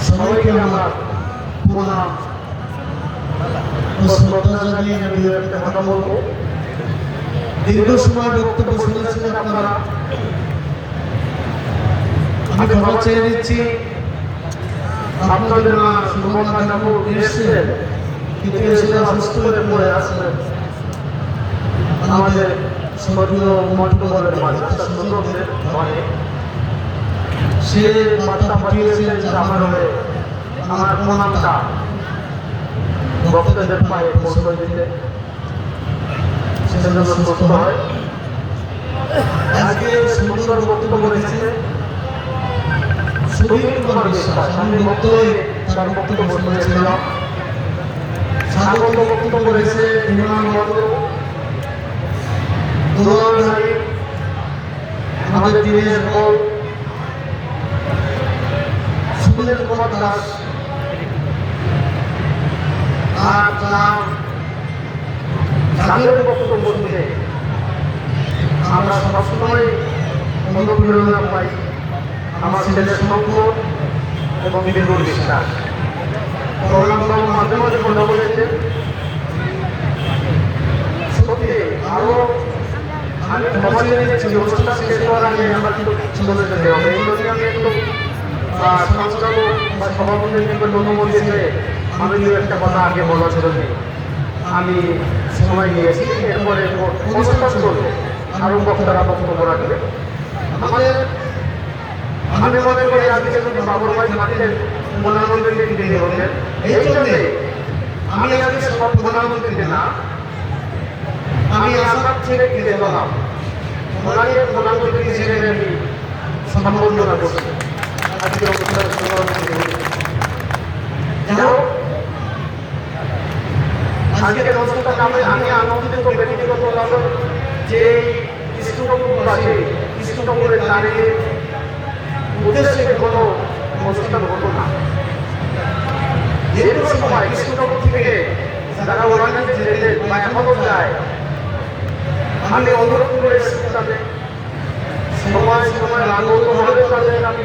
সবাইকে আমার প্রণাম দীর্ঘ সময় বক্তব্য শুনেছিলেন আপনারা আমি ক্ষমা চেয়ে নিচ্ছি আপনাদের মা সুভদ্রা ঠাকুর এসেছিলেন কিন্তু এসে অসুস্থ হয়ে পড়ে আসলেন আমাদের সে বার্তা পাঠিয়েছেন আমার হয়ে আমার প্রণামটা। ভক্তদের পায়ে পৌঁছে দিতে। সেজন্য সুস্থ হয়। আজকে সুন্দর বক্তব্য রেখেছে সুধীর কুমার বিশ্বাস আমি বক্তব্যে তার বক্তব্য শুনেছিলাম স্বাগত বক্তব্য রেখেছে বিমান বন্দর দুলালধারী আমাদের দিনের সুনীল কুমার দাস আর তার বক্তব্য আমরা সবসময় অনুপ্রেরণা পাই আমার ছেলের সম্পদ এবং বিদুর বিশ্বাস। প্রণামবাবু মাঝে মাঝে কথা বলেছেন সত্যি আরও আমি অনুষ্ঠান শেষ হওয়ার আগে আমার কিন্তু চলে যেতে হবে। এই জন্য আমি একটু সংস্কারক বা সভাপতির নিকট আমি একটা কথা আগে জন্য আমি সময় নিয়েছি, এরপরে অনুষ্ঠান চলবে আরও বক্তারা বক্তব্য রাখবে। আমাদের আমি মনে করি আজকে যদি বাবুর ভাই মাঠের প্রধানমন্ত্রীকে দিতে হলেন এই জন্যে আমি আজকে সব প্রধানমন্ত্রীকে না, আমি আসাম ছেড়ে কিনে গেলাম ওনাকে প্রধানমন্ত্রী হিসেবে আমি সম্বর্ধনা করছি। আজকে অনুষ্ঠানের সভাপতি হয়েছি। যাই হোক, আজকের অনুষ্ঠানটা আমি আমি আনন্দিত ব্যক্তিগতভাবে যে কৃষ্ণপুরবাসী কৃষ্ণপুরের দাঁড়িয়ে উদ্দেশ্যে কোনো অনুষ্ঠান হতো না দীর্ঘ সময় কৃষ্ণপুর থেকে যারা ওখানে যেতেন বা এখনও যায় আমি অনুরোধ করেছি তাদের সময় সময় আগত হবে তাদের আমি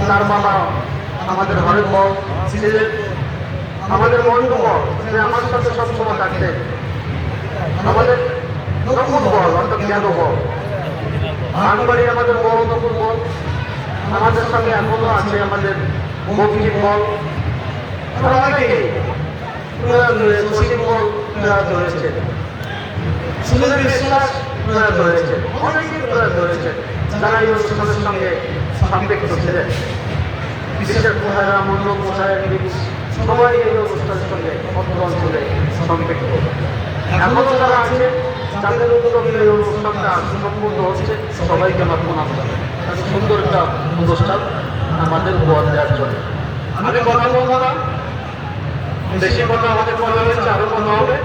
তার বাবা আমাদের বল ছিলেন আমাদের বল সে আমার সাথে সবসময় থাকতেন আমাদের নকুল বল অর্থাৎ আমাদের আমাদের এখনও আছে আমাদের বৌদ্ধিক বল অনেকেই প্রয়াত রয়েছে অসীম বল প্রয়াত যারা এই অনুষ্ঠানের সঙ্গে সম্পৃক্ত ছিলেন বিশেষ প্রধান মন্ডল প্রসারের সবাই এই অনুষ্ঠানের সঙ্গে অত্র অঞ্চলে সম্পৃক্ত এখনও যারা আছে যাদের উদ্যোগে এই অনুষ্ঠানটা সম্পূর্ণ হচ্ছে, সবাইকে আমার প্রণাম সুন্দর একটা অনুষ্ঠান আমাদের উপহার দেওয়ার জন্য। আমি কথা বলব না। বেশি কথা আমাদের কথা হয়েছে, আরও কথা হবে।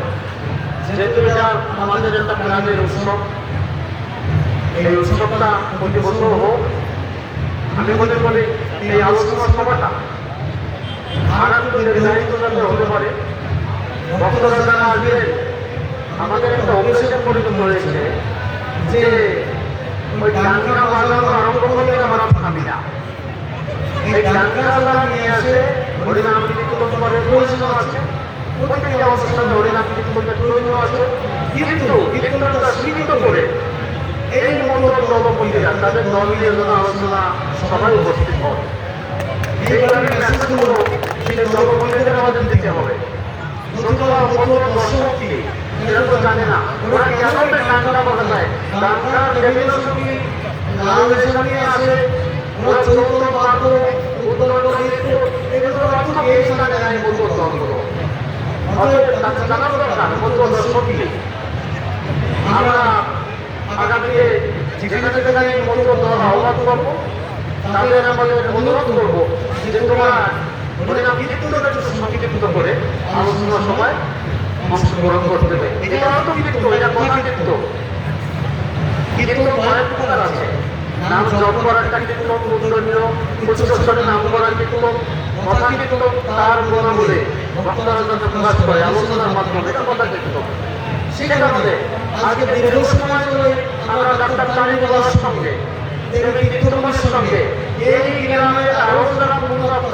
যেহেতু এটা আমাদের একটা প্রাণের উৎসব, এই উৎসবটা প্রতি বছর হোক আমি মনে করি এই আলোচনা সভাটা আগামী দিনের দায়িত্ব যাতে হতে পারে। ভক্তরা যারা আসবেন, আমাদের একটা অভিষেকে পরিণত হয়েছে যে ওই ডাঙ্গা বাজানো আরম্ভ করলে আমরা থামি না। এই ডাঙ্গা যারা নিয়ে আসে হরিনাম কীর্তন করে প্রয়োজন আছে। প্রত্যেকটা অনুষ্ঠানে হরিনাম কীর্তনের প্রয়োজন আছে। কিন্তু কীর্তনটা সীমিত করে এই মন্ত্র দলপতিরা তাদের জন্য আলোচনা সবাই উপস্থিত হবে আমাদের দিতে হবে। নতুবা মন্ত্র দর্শক কি এরা তো জানে না ওরা কেন ডাঙ্গা বাজায় ডাঙ্গার বিভিন্ন সঙ্গী বাংলাদেশের নিয়ে আসে ওরা চৌদ্দ বাদ্য উত্তরণ্ড নৃত্য এগুলো অর্থ এই জানে না এই মন্ত্র দলগুলো অতএব তাদের জানার দরকার মন্ত্র দর্শক কি আমরা আগামীতে যেখানে যেখানে এই মন্ত্র দেওয়ার আহ্বান করব তাদের আমাদের অনুরোধ করব যে তোমরা হরিনাম কীর্তনটা একটু সংক্ষিপ্ত করে আলোচনার সময় অংশগ্রহণ করতে হবে। এটা তো কীর্তন এটা কথা কীর্তন কীর্তন কয়েক প্রকার আছে। নাম জপ করার কীর্তন মুদ্রণীয় উচ্চস্বরে নাম করার কীর্তন কথা কীর্তন তার গুণা বলে ভক্তরা যখন প্রকাশ করে আলোচনার মাধ্যমে এটা কথা কীর্তন সেটা আমাদের আজকে দীর্ঘ সময় ধরে আমরা ডাক্তার চারি বলার সঙ্গে কীর্তনের সঙ্গে এই গ্রামের আরও যারা মূলপ্রাপ্ত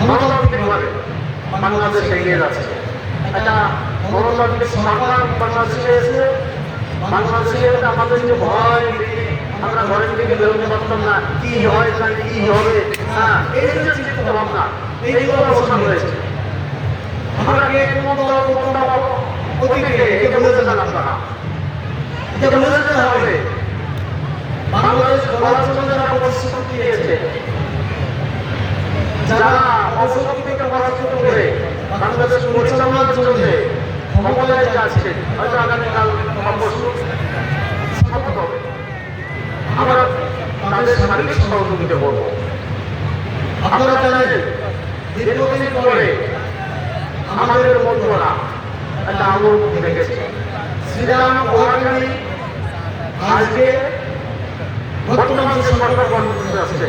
গণতান্ত্রিকভাবে বাংলাদেশ এগিয়ে যাচ্ছে একটা গণতান্ত্রিক ভয় আমরা ঘরের থেকে বেরোতে পারতাম না কি হয় না কি হবে হ্যাঁ এই যে চিন্তা ভাবনা এইগুলো অবসান হয়েছে আমরা কোন অতীতে এটা বুঝে যান আপনারা এটা যেতে হবে বাংলাদেশ জন্য যারা দিয়েছে যারা অবশক্তি থেকে পরাজিত করে বাংলাদেশ পরিচালনার জন্য ক্ষমতায় যাচ্ছে হয়তো আগামীকাল অবশ্য শপথ হবে। আমরা তাদের শারীরিক সহযোগিতা করব। আপনারা জানেন দীর্ঘদিন পরে আমাদের বন্ধুরা একটা আঙুল দেখেছে। শ্রীরাম ওয়াকানি আজকে বর্তমান সরকার গঠন করতে আসছে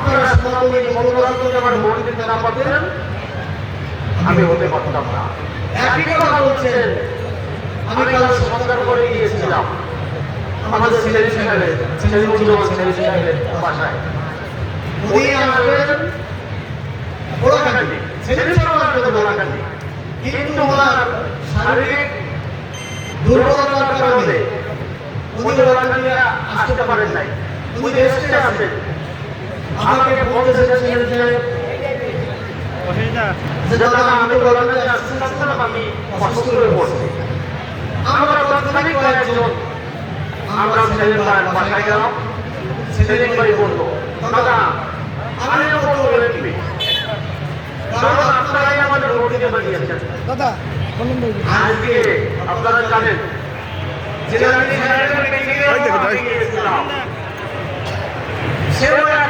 আপনারা সমাজে মনোরঞ্জন আমার ভোট দিতে না পারতেন আমি হতে পারতাম না। একই কথা বলছেন। আমি কাল সমাধান করে গিয়েছিলাম। আমাদের ছেলে ছেলে ছেলে সাহেবের বাসায়। উনি আসবেন। গোলাকান্দি ছেলে সাহেব আসবেন গোলাকান্দি কিন্তু ওনার শারীরিক দুর্বলতার কারণে উনি গোলাকান্দি আসতে পারেন নাই। উনি দেশে আছেন। আমাকে বলতেছেন ছেলে সাহেব যে দাদা আমি গোলাকান্দি আসতে আমি অসুস্থ হয়ে পড়ছি। আমরা তাৎক্ষণিক কয়েকজন আমরা ছেলের বাসায় গেলাম ছেলের বাড়ি বলল দাদা আমি বলব এমপি কারণ আপনারাই আমাদের ভোট বানিয়েছেন। দাদা আজকে আপনারা জানেন। সেও একই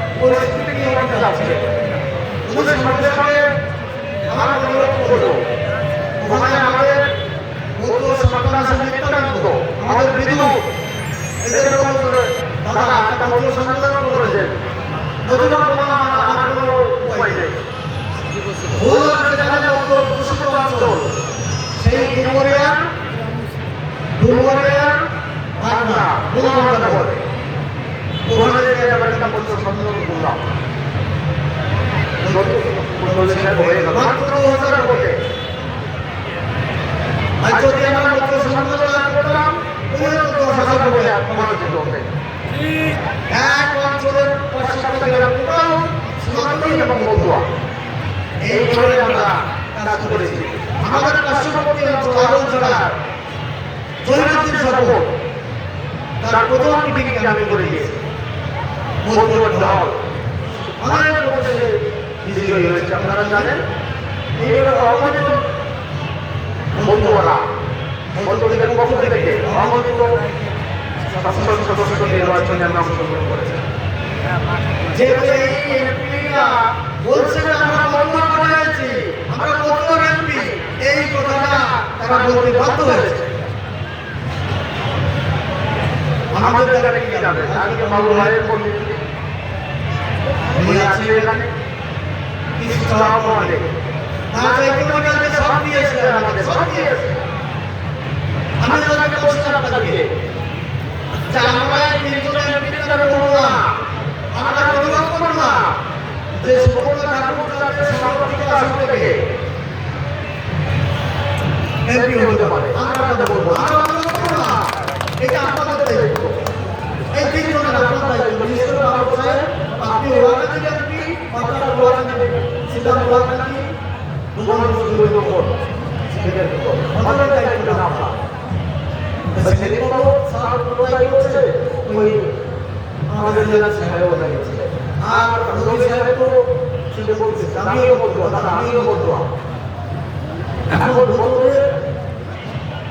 পরিস্থিতি কি হতে যাচ্ছে ওদের সঙ্গে সঙ্গে আমার অনুরোধ করব ওখানে আমাদের বৌদ্ধ সরকার আছে নিত্যানন্দ আমাদের বিদ্যুৎ এদের তারা একটা সম্মেলন করেছেন। নতুন আমার কোনো উপায় নেই। মাত্র হাজার ভোটে। আর যদি আমরা মতো সম্মেলন না করতাম তো দশ হাজার ভোটে পরাজিত হতে এক অঞ্চলের পাঁচশো গ্রাম কোথাও সোনালী এবং বন্ধুয়া। এইভাবে আমরা কাজ করেছি। আমাদের পার্শ্ববর্তী অঞ্চল, আরও জেলার জৈনাদ্দিন সরকার তার প্রথম মিটিংকে আমি করে দিয়েছি বিজয়ী হয়েছে আপনারা জানেন? এইভাবে অগণিত বন্ধুরা বন্ধুদের পক্ষ থেকে অগণিত সংসদ সদস্য নির্বাচনে আমরা অংশগ্রহণ করেছি। যেহেতু এই এমপিরা বলছেন আমরা বন্ধ করেছি আমরা বন্ধ এমপি এই কথাটা তারা বলতে বাধ্য হয়েছে। আমাদের জায়গাটা কি যাবে আজকে বাবু ভাইয়ের বন্ধু উনি আছে এখানে কিছু না চাইতে আমাদের সব দিয়েছে আমাদের সব দিয়েছে আমি ওনাকে বলছিলাম আপনাকে যে আমরা তিনজনের বিরুদ্ধে করব না। আমরা প্রতিবাদ করব না। যে সুবর্ণ ঠাকুর তাদের সংরক্ষিত আসন থেকে এমপি হতে পারে আমরা কথা বলব আমরা কথা বলব না। এটা আপনাদের দায়িত্ব। এই তিনজনের আপনার দায়িত্ব। বিশেষ করে বাবু সাহেব আপনি এমপি আপনারা ওয়াকাতি সিদ্ধান্ত ওয়াকাতি দুজন সুযোগ উপর সেটার উপর আমাদের দায়িত্বটা আপনার সেদিন তো স্যার কোথায় করছে আমাদের জেলা সাহেব দাঁড়িয়েছে আর রবি সাহেব তো সেটা বলছে আমিও বলব দাদা আমিও বলব এখন বলতে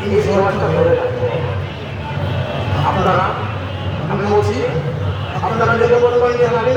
এই আপনারা আমি বলছি, আপনারা যেটা বলবেন আগে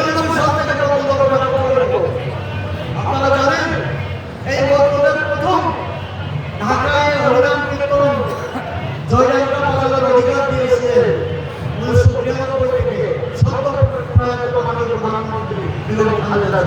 আপনারা জানেন, এই বছরের প্রথম ঢাকায় হরিনাম কীর্তন জয়রামরা বাজারের অধিকার দিয়েছিলেন। উনিশশো বিরানব্বই থেকে সর্বপ্রয়াত প্রধানমন্ত্রী বিগত খালেদা